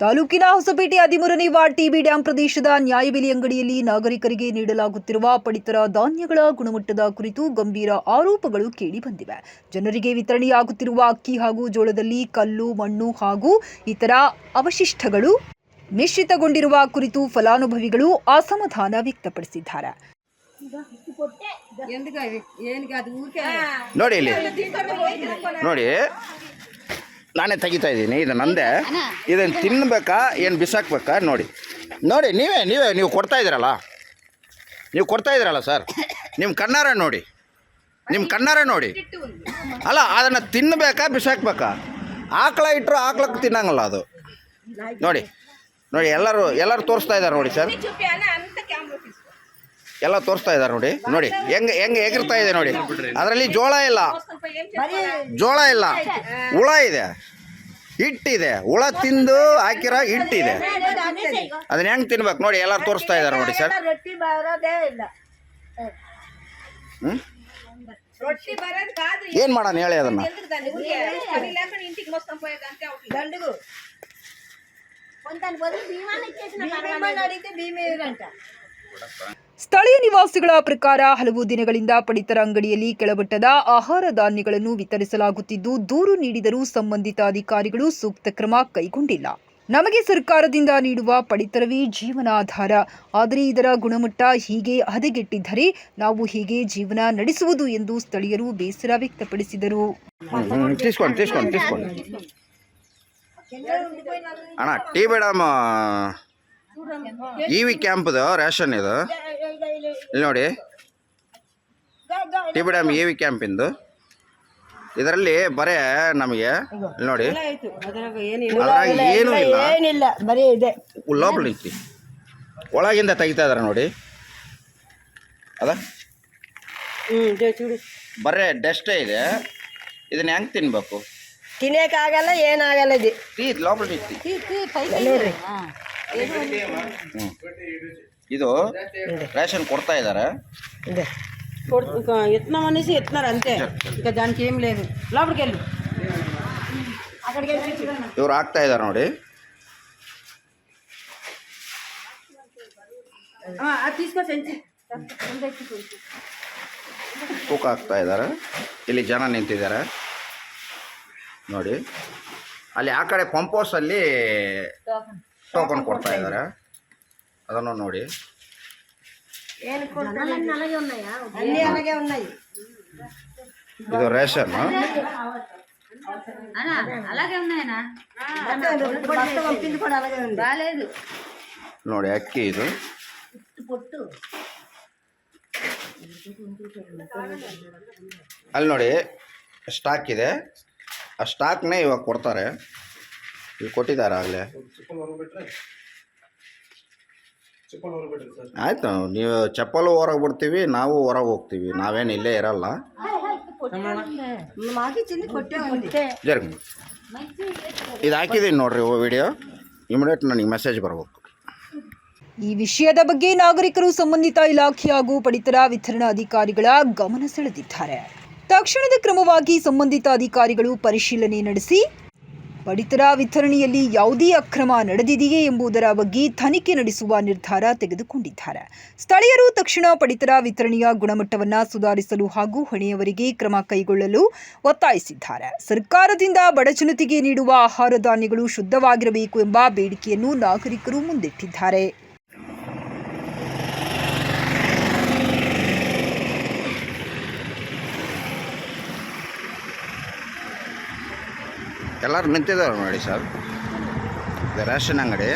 ತಾಲೂಕಿನ ಹೊಸಪೇಟೆ ಹದಿಮೂರನೇ ward TB dam ಪ್ರದೇಶದ ನ್ಯಾಯಬೆಲೆ ಅಂಗಡಿಯಲ್ಲಿ ನಾಗರಿಕರಿಗೆ ನೀಡಲಾಗುತ್ತಿರುವ ಪಡಿತರ ಧಾನ್ಯಗಳ ಗುಣಮಟ್ಟದ ಕುರಿತು ಗಂಭೀರ ಆರೋಪಗಳು ಕೇಳಿಬಂದಿವೆ. ಜನರಿಗೆ ವಿತರಣೆಯಾಗುತ್ತಿರುವ ಅಕ್ಕಿ ಹಾಗೂ ಜೋಳದಲ್ಲಿ ಕಲ್ಲು ಮಣ್ಣು ಹಾಗೂ ಇತರ ಅವಶಿಷ್ಟಗಳು ಮಿಶ್ರಿತಗೊಂಡಿರುವ ಕುರಿತು ಫಲಾನುಭವಿಗಳು ಅಸಮಾಧಾನ ವ್ಯಕ್ತಪಡಿಸಿದ್ದಾರೆ. ನೋಡಿ ನೋಡಿ ನಾನೇ ತೆಗಿತಾ ಇದ್ದೀನಿ ಇದು ನಂದೆ. ಇದನ್ನು ತಿನ್ನಬೇಕಾ ಏನು ಬಿಸಾಕ್ಬೇಕಾ ನೋಡಿ. ನೋಡಿ ನೀವೇ ನೀವೇ ನೀವು ಕೊಡ್ತಾ ಇದ್ದೀರಲ್ಲ? ನೀವು ಕೊಡ್ತಾ ಇದ್ದೀರಲ್ಲ ಸರ್? ನಿಮ್ಮ ಕಣ್ಣಾರ ನೋಡಿ. ನಿಮ್ಮ ಕಣ್ಣಾರ ನೋಡಿ. ಅಲ್ಲ ಅದನ್ನು ತಿನ್ನಬೇಕಾ ಬಿಸಾಕ್ಬೇಕಾ? ಆಕಳ ಇಟ್ಟರು ಆಕಳಕ್ಕೆ ತಿನ್ನಂಗಲ್ಲ ಅದು. ನೋಡಿ ನೋಡಿ ಎಲ್ಲರೂ ಎಲ್ಲರೂ ತೋರಿಸ್ತಾ ಇದ್ದಾರೆ ನೋಡಿ ಸರ್. ಎಲ್ಲ ತೋರಿಸ್ತಾ ಇದ್ದಾರೆ ನೋಡಿ ನೋಡಿ. ಹೆಂಗೆ ಹೆಂಗೆ ಎಗರ್ತಾ ಇದೆ ನೋಡಿ. ಅದರಲ್ಲಿ ಜೋಳ ಇಲ್ಲ. ಜೋಳ ಇಲ್ಲ. ಹುಳ ಇದೆ. ಹಿಟ್ಟಿದೆ. ಹುಳ ತಿಂದು ಹಾಕಿರೋ ಹಿಟ್ಟಿದೆ. ಅದನ್ನ ಹೆಂಗೆ ತಿನ್ಬೇಕು ನೋಡಿ ಎಲ್ಲ ತೋರಿಸ್ತಾ ಇದ್ದಾರೆ ನೋಡಿ ಸರ್. ಹ್ಞೂ ಏನು ಮಾಡೋಣ ಹೇಳಿ ಅದನ್ನು. ಸ್ಥಳೀಯ ನಿವಾಸಿಗಳ ಪ್ರಕಾರ ಹಲವು ದಿನಗಳಿಂದ ಪಡಿತರ ಅಂಗಡಿಯಲ್ಲಿ ಕೆಳಬಟ್ಟದ ಆಹಾರ ಧಾನ್ಯಗಳನ್ನು ವಿತರಿಸಲಾಗುತ್ತಿದ್ದು, ದೂರು ನೀಡಿದರೂ ಸಂಬಂಧಿತ ಅಧಿಕಾರಿಗಳು ಸೂಕ್ತ ಕ್ರಮ ಕೈಗೊಂಡಿಲ್ಲ. ನಮಗೆ ಸರ್ಕಾರದಿಂದ ನೀಡುವ ಪಡಿತರವೇ ಜೀವನಾಧಾರ. ಆದರೆ ಇದರ ಗುಣಮಟ್ಟ ಹೀಗೆ ಹದಗೆಟ್ಟಿದ್ದರೆ ನಾವು ಹೀಗೆ ಜೀವನ ನಡೆಸುವುದು ಎಂದು ಸ್ಥಳೀಯರು ಬೇಸರ ವ್ಯಕ್ತಪಡಿಸಿದರು. ಅಣ್ಣ ಇ ವಿ ಕ್ಯಾಂಪ್ದು ರೇಷನ್ ಇದು. ಇಲ್ಲಿ ನೋಡಿ. T B dam A V ಕ್ಯಾಂಪಿಂದು ಇದರಲ್ಲಿ ಬರೇ ನಮಗೆ ಇಲ್ಲಿ ನೋಡಿ. ಅದ್ರಾಗ ಅದ್ರಾಗ ಏನೂ ಇಲ್ಲ. ಏನಿಲ್ಲ ಬರೀ ಇದೆ ಐತಿ ಒಳಗಿಂದ ತೆಗಿತಾ ಇದಾರೆ ನೋಡಿ. ಅದ? ಬರೇ ಡಸ್ಟೇ ಇದೆ. ಇದನ್ನ ಹೆಂಗೆ ತಿನ್ಬೇಕು? ತಿನ್ನಕ್ಕಾಗಲ್ಲ ಏನಾಗಲ್ಲ ಇದು. ಲೋಬಲ್ ಲೋಪಲ್ ಐತಿ ನೋಡ್ರಿ ಇದು ರೇಷನ್ ಕೊಡ್ತಾ ಇದ್ದಾರೆ ఇదే ఇత్తనం అనేసి ఇస్తున్నారు అంతే ఇంకా దానికి ఏం లేదు లోపలికి వెళ్ళు అక్కడికి వెళ్ళి చూడండి. ಇವ್ರು ಹಾಕ್ತಾ ಇದ್ದಾರೆ ನೋಡಿ ఆ, అది తీసుకో సెంచి ತೂಕ ಹಾಕ್ತಾ ಇದ್ದಾರೆ ಇಲ್ಲಿ ಜನ ನಿಂತಿದ್ದಾರೆ ನೋಡಿ ಅಲ್ಲಿ ಆ ಕಡೆ ಪಂಪ್ ಹೌಸಲ್ಲಿ ಟೋಕನ್ ಕೊಡ್ತಾ ಇದ್ದಾರೆ. ಅದನ್ನು ನೋಡಿ. ಇದು ರೇಷನ್. ನೋಡಿ ಅಕ್ಕಿ ಇದು. ಅಲ್ಲಿ ನೋಡಿ ಸ್ಟಾಕ್ ಇದೆ. ಆ ಸ್ಟಾಕ್ನೇ ಇವಾಗ ಕೊಡ್ತಾರೆ. ಇಲ್ಲಿ ಕೊಟ್ಟಿದ್ದಾರೆ ಆಗಲೇ? ಆಯ್ತು ನೀವು ಚಪ್ಪಲು ಹೊರಗೆ ಬಿಡ್ತೀವಿ ನಾವು ಹೊರಗೆ ಹೋಗ್ತೀವಿ. ನಾವೇನು ಇಲ್ಲೇ ಇರಲ್ಲ. ಇದು ಹಾಕಿದ್ದೀನಿ ನೋಡ್ರಿ ವಿಡಿಯೋ. ಇಮಿಡಿಯೇಟ್ ನನಗೆ ಮೆಸೇಜ್ ಬರಬೇಕು. ಈ ವಿಷಯದ ಬಗ್ಗೆ ನಾಗರಿಕರು ಸಂಬಂಧಿತ ಇಲಾಖೆ ಹಾಗೂ ಪಡಿತರ ವಿತರಣಾ ಅಧಿಕಾರಿಗಳ ಗಮನ ಸೆಳೆದಿದ್ದಾರೆ. ತಕ್ಷಣದ ಕ್ರಮವಾಗಿ ಸಂಬಂಧಿತ ಅಧಿಕಾರಿಗಳು ಪರಿಶೀಲನೆ ನಡೆಸಿ ಪಡಿತರ ವಿತರಣೆಯಲ್ಲಿ ಯಾವುದೇ ಅಕ್ರಮ ನಡೆದಿದೆಯೇ ಎಂಬುದರ ಬಗ್ಗೆ ತನಿಖೆ ನಡೆಸುವ ನಿರ್ಧಾರ ತೆಗೆದುಕೊಂಡಿದ್ದಾರೆ. ಸ್ಥಳೀಯರು ತಕ್ಷಣ ಪಡಿತರ ವಿತರಣೆಯ ಗುಣಮಟ್ಟವನ್ನು ಸುಧಾರಿಸಲು ಹಾಗೂ ಹೊಣೆಯವರಿಗೆ ಕ್ರಮ ಕೈಗೊಳ್ಳಲು ಒತ್ತಾಯಿಸಿದ್ದಾರೆ. ಸರ್ಕಾರದಿಂದ ಬಡಜನತೆಗೆ ನೀಡುವ ಆಹಾರ ಧಾನ್ಯಗಳು ಶುದ್ಧವಾಗಿರಬೇಕು ಎಂಬ ಬೇಡಿಕೆಯನ್ನು ನಾಗರಿಕರು ಮುಂದಿಟ್ಟಿದ್ದಾರೆ. ಎಲ್ಲರೂ ನಿಂತಿದ್ದಾರೆ ನೋಡಿ ಸರ್. ರೇಷನ್ ಅಂಗಡಿ.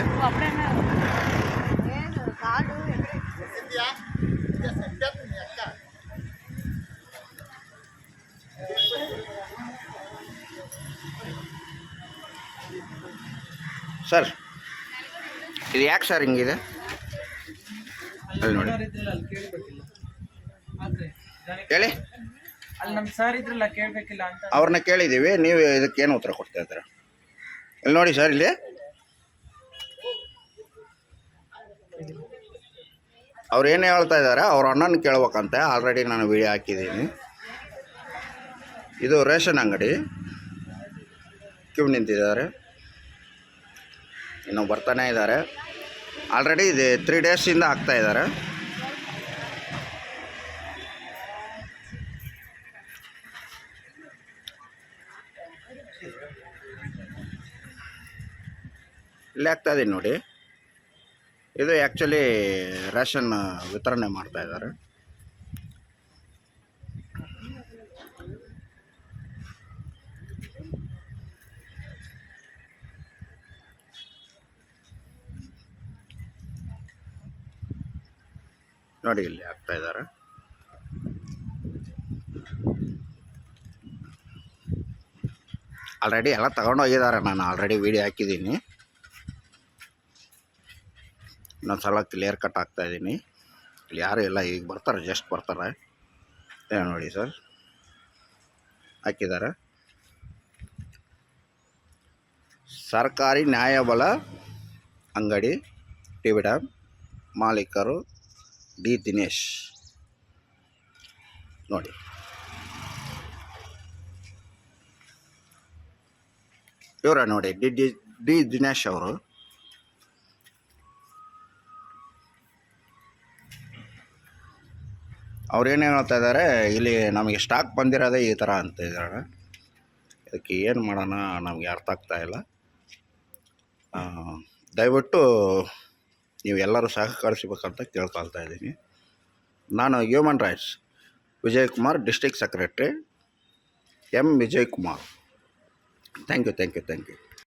ಸರ್ ಇದು ಯಾಕೆ ಸರ್ ಹಿಂಗಿದೆ? ಅಲ್ಲಿ ನೋಡಿ. ಹೇಳಿ. ಕೇಳಬೇಕಿಲ್ಲ ಅವ್ರನ್ನ ಕೇಳಿದ್ದೀವಿ ನೀವು ಇದಕ್ಕೆ ಏನು ಉತ್ತರ ಕೊಡ್ತಾ ಇದ್ದೀರಾ? ಇಲ್ಲಿ ನೋಡಿ ಸರ್ ಇಲ್ಲಿ. ಅವ್ರು ಏನು ಹೇಳ್ತಾ ಇದ್ದಾರೆ, ಅವ್ರ ಅಣ್ಣನ ಕೇಳ್ಬೇಕಂತೆ ಆಲ್ರೆಡಿ ನಾನು ವಿಡಿಯೋ ಹಾಕಿದ್ದೀನಿ. ಇದು ರೇಷನ್ ಅಂಗಡಿ. ಕ್ಯೂ ನಿಂತಿದ್ದಾರೆ. ಇನ್ನು ಬರ್ತಾನೆ ಇದ್ದಾರೆ. ಆಲ್ರೆಡಿ ಇದು ತ್ರೀ ಡೇಸಿಂದ ಆಗ್ತಾ ಇದ್ದಾರೆ. ಇಲ್ಲಿ ಆಗ್ತಾ ಇದೀನಿ ನೋಡಿ. ಇದು ಆ್ಯಕ್ಚುಲಿ ರೇಷನ್ ವಿತರಣೆ ಮಾಡ್ತಾ ಇದ್ದಾರೆ. ನೋಡಿ ಇಲ್ಲಿ ಆಗ್ತಾ ಇದ್ದಾರೆ. ಆಲ್ರೆಡಿ ಎಲ್ಲ ತಗೊಂಡೋಗಿದ್ದಾರೆ. ನಾನು ಆಲ್ರೆಡಿ ವೀಡಿಯೋ ಹಾಕಿದ್ದೀನಿ. ಇನ್ನೊಂದು ಸಲ ಕ್ಲಿಯರ್ ಕಟ್ ಆಗ್ತಾ ಇದ್ದೀನಿ. ಯಾರು ಇಲ್ಲ, ಈಗ ಬರ್ತಾರೆ ಜಸ್ಟ್ ಬರ್ತಾರೆ. ನೋಡಿ ಸರ್. ಹಾಕಿದ್ದಾರೆ. ಸರ್ಕಾರಿ ನ್ಯಾಯಬಲ ಅಂಗಡಿ ಟಿ ವಿ ಡ್ಯಾಮ್ ಮಾಲೀಕರು, ಡಿ ದಿನೇಶ್. ನೋಡಿ. ಇವರ ನೋಡಿ, ಡಿ ಡಿ ಡಿ ದಿನೇಶ್ ಅವರು. ಅವ್ರು ಏನು ಹೇಳ್ತಾ ಇದ್ದಾರೆ ಇಲ್ಲಿ ನಮಗೆ ಸ್ಟಾಕ್ ಬಂದಿರೋದೇ ಈ ಥರ ಅಂತ ಇದ್ದಾರೆ ಅದಕ್ಕೆ ಏನು ಮಾಡೋಣ ನಮಗೆ ಅರ್ಥ ಆಗ್ತಾ ಇಲ್ಲ. ದಯವಿಟ್ಟು ನೀವು ಎಲ್ಲರೂ ಸಹಕರಿಸಬೇಕಂತ ಕೇಳ್ಕೊಳ್ತಾ ಇದ್ದೀನಿ. ನಾನು human rights Vijay Kumar district secretary M Vijay Kumar thank you thank you thank you